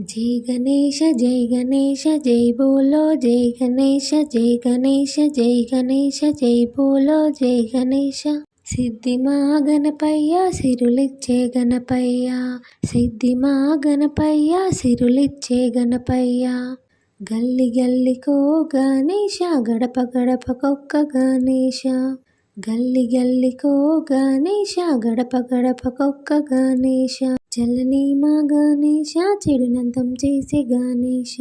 జై గణేశ జై గణేశ జై బోలో జై గణేశ జై గణేశ జై గణేశ జై బోలో జై గణేశ సిద్ధి మా గణపయ్య సిరులిచ్చే గణపయ్య. సిద్ధి మా గణపయ్య సిరులిచ్చే గణపయ్య. గల్లి గల్లికో గణేశ గడప గడపకొక్క గణేశ గల్లి గల్లికో గణేశ గడప గడపకొక్క గణేశ చల్లని మా గణేశ చెడునంతం చేసే గణేష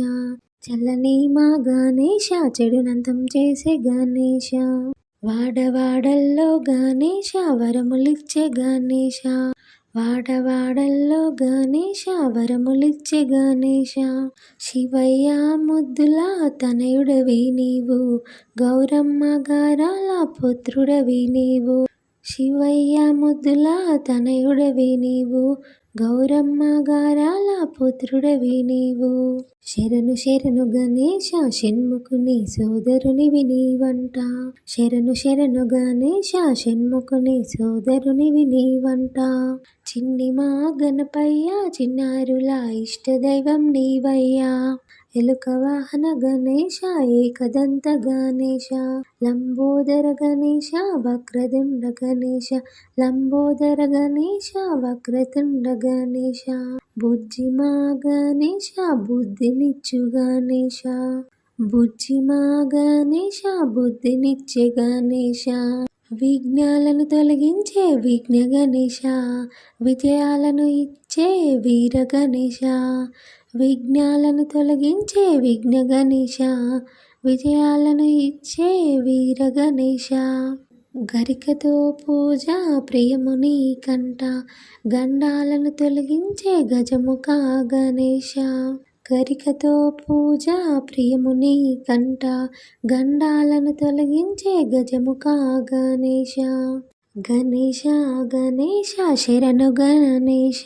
చల్లని మా గణేశ చెడునంతం చేసే గణేష వాడవాడల్లో గణేష వరములిచ్చే గణేష వాడవాడల్లో గణేష వరములిచ్చే గణేష శివయ్య ముద్దుల తనయుడవి నీవు. గౌరమ్మ గారాల పుత్రుడవి నీవు. శివయ్య ముద్దుల తనయుడవి నీవు గౌరమ్మ గారాల పుత్రుడవి నీవు. శరణు శరణు గణేశ షణ్ముఖుని సోదరునివి నీవంట. శరణు శరణు గణేశ షణ్ముఖుని సోదరునివి నీవంట. చిన్ని మా గణపయ్య చిన్నారుల ఇష్టదైవం నీవయ్యా. ఎలుక వాహన గణేశ ఏకదంత గణేశ. లంబోదర గణేశ వక్రదుండ గణేశ. లంబోదర గణేశ వక్రతుండ గణేశ. బుజ్జి మా గణేశ బుద్ధినిచ్చు గణేశ. బుజ్జి మా గణేశ బుద్ధినిచ్చే గణేశ. విఘ్నాలను తొలగించే విఘ్న గణేష విజయాలను ఇచ్చే వీర గణేష విఘ్నాలను తొలగించే విఘ్న గణేష విజయాలను ఇచ్చే వీర గణేష గరికతో పూజ ప్రియముని కంట గండాలను తొలగించే గజముఖ గణేష గరికతో పూజ ప్రియముని కంట గండాలను తొలగించే గజముఖ గణేశ. గణేశ గణేశ శరణు గణేశ.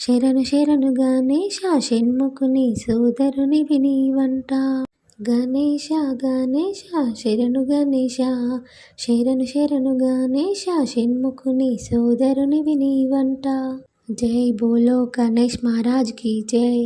శరణు శరణు గణేశ షణ్ముఖుని సోదరుని వినివంట. గణేశ గణేశ శరణు గణేశ. శరణు శరణు గణేశ షణ్ముఖుని సోదరుని వినివంట. జై బోలో గణేష్ మహారాజ్కి జై.